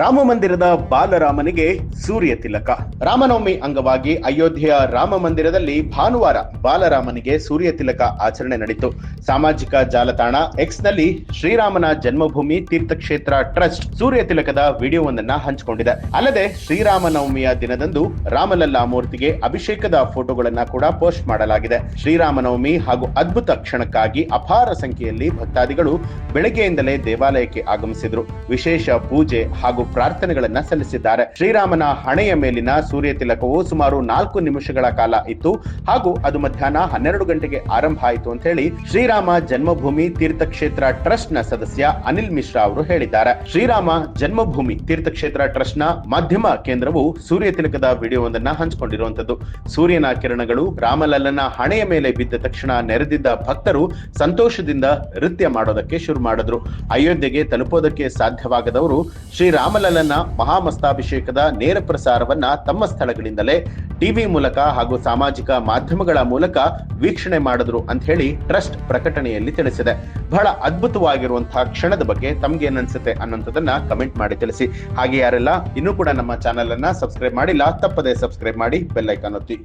ರಾಮ ಮಂದಿರದ ಬಾಲರಾಮನಿಗೆ ಸೂರ್ಯ ತಿಲಕ. ರಾಮನವಮಿ ಅಂಗವಾಗಿ ಅಯೋಧ್ಯೆಯ ರಾಮ ಮಂದಿರದಲ್ಲಿ ಭಾನುವಾರ ಬಾಲರಾಮನಿಗೆ ಸೂರ್ಯ ತಿಲಕ ಆಚರಣೆ ನಡೆಯಿತು ಸಾಮಾಜಿಕ ಜಾಲತಾಣ ಎಕ್ಸ್ನಲ್ಲಿ ಶ್ರೀರಾಮನ ಜನ್ಮಭೂಮಿ ತೀರ್ಥಕ್ಷೇತ್ರ ಟ್ರಸ್ಟ್ ಸೂರ್ಯ ತಿಲಕದ ವಿಡಿಯೋವೊಂದನ್ನ ಹಂಚಿಕೊಂಡಿದೆ. ಅಲ್ಲದೆ ಶ್ರೀರಾಮನವಮಿಯ ದಿನದಂದು ರಾಮಲಲ್ಲಾ ಮೂರ್ತಿಗೆ ಅಭಿಷೇಕದ ಫೋಟೋಗಳನ್ನ ಕೂಡ ಪೋಸ್ಟ್ ಮಾಡಲಾಗಿದೆ. ಶ್ರೀರಾಮನವಮಿ ಹಾಗೂ ಅದ್ಭುತ ಕ್ಷಣಕ್ಕಾಗಿ ಅಪಾರ ಸಂಖ್ಯೆಯಲ್ಲಿ ಭಕ್ತಾದಿಗಳು ಬೆಳಗ್ಗೆಯಿಂದಲೇ ದೇವಾಲಯಕ್ಕೆ ಆಗಮಿಸಿದ್ರು. ವಿಶೇಷ ಪೂಜೆ ಹಾಗೂ ಪ್ರಾರ್ಥನೆಗಳನ್ನ ಸಲ್ಲಿಸಿದ್ದಾರೆ. ಶ್ರೀರಾಮನ ಹಣೆಯ ಮೇಲಿನ ಸೂರ್ಯ ತಿಲಕವು ಸುಮಾರು ನಾಲ್ಕು ನಿಮಿಷಗಳ ಕಾಲ ಇತ್ತು. ಹಾಗೂ ಅದು ಮಧ್ಯಾಹ್ನ ಹನ್ನೆರಡು ಗಂಟೆಗೆ ಆರಂಭ ಆಯಿತು ಅಂತ ಹೇಳಿ ಶ್ರೀರಾಮ ಜನ್ಮಭೂಮಿ ತೀರ್ಥಕ್ಷೇತ್ರ ಟ್ರಸ್ಟ್ನ ಸದಸ್ಯ ಅನಿಲ್ ಮಿಶ್ರಾ ಅವರು ಹೇಳಿದ್ದಾರೆ. ಶ್ರೀರಾಮ ಜನ್ಮಭೂಮಿ ತೀರ್ಥಕ್ಷೇತ್ರ ಟ್ರಸ್ಟ್ನ ಮಾಧ್ಯಮ ಕೇಂದ್ರವು ಸೂರ್ಯ ತಿಲಕದ ವಿಡಿಯೋವೊಂದನ್ನ ಹಂಚಿಕೊಂಡಿರುವಂತದ್ದು ಸೂರ್ಯನ ಕಿರಣಗಳು ರಾಮಲಲ್ಲನ ಹಣೆಯ ಮೇಲೆ ಬಿದ್ದ ತಕ್ಷಣ ನೆರೆದಿದ್ದ ಭಕ್ತರು ಸಂತೋಷದಿಂದ ನೃತ್ಯ ಮಾಡೋದಕ್ಕೆ ಶುರು ಮಾಡಿದ್ರು. ಅಯೋಧ್ಯೆಗೆ ತಲುಪೋದಕ್ಕೆ ಸಾಧ್ಯವಾಗದವರು ಶ್ರೀರಾಮಲಲ್ಲನ ಮಹಾಮಸ್ತಾಭಿಷೇಕದ ನೇರ ಪ್ರಸಾರವನ್ನ ತಮ್ಮ ಸ್ಥಳಗಳಿಂದಲೇ ಟಿವಿ ಮೂಲಕ ಹಾಗೂ ಸಾಮಾಜಿಕ ಮಾಧ್ಯಮಗಳ ಮೂಲಕ ವೀಕ್ಷಣೆ ಮಾಡಿದ್ರು ಅಂತ ಹೇಳಿ ಟ್ರಸ್ಟ್ ಪ್ರಕಟಣೆಯಲ್ಲಿ ತಿಳಿಸಿದೆ. ಬಹಳ ಅದ್ಭುತವಾಗಿರುವಂತಹ ಕ್ಷಣದ ಬಗ್ಗೆ ತಮ್ಗೆ ಏನನ್ಸುತ್ತೆ ಅನ್ಸುತ್ತೆ ಅನ್ನೋಂಥದ್ದನ್ನ ಕಮೆಂಟ್ ಮಾಡಿ ತಿಳಿಸಿ. ಹಾಗೆ ಯಾರೆಲ್ಲ ಇನ್ನೂ ಕೂಡ ನಮ್ಮ ಚಾನೆಲ್ ಅನ್ನ ಸಬ್ಸ್ಕ್ರೈಬ್ ಮಾಡಿಲ್ಲ, ತಪ್ಪದೆ ಸಬ್ಸ್ಕ್ರೈಬ್ ಮಾಡಿ ಬೆಲ್ ಐಕಾನ್ ಒತ್ತಿ.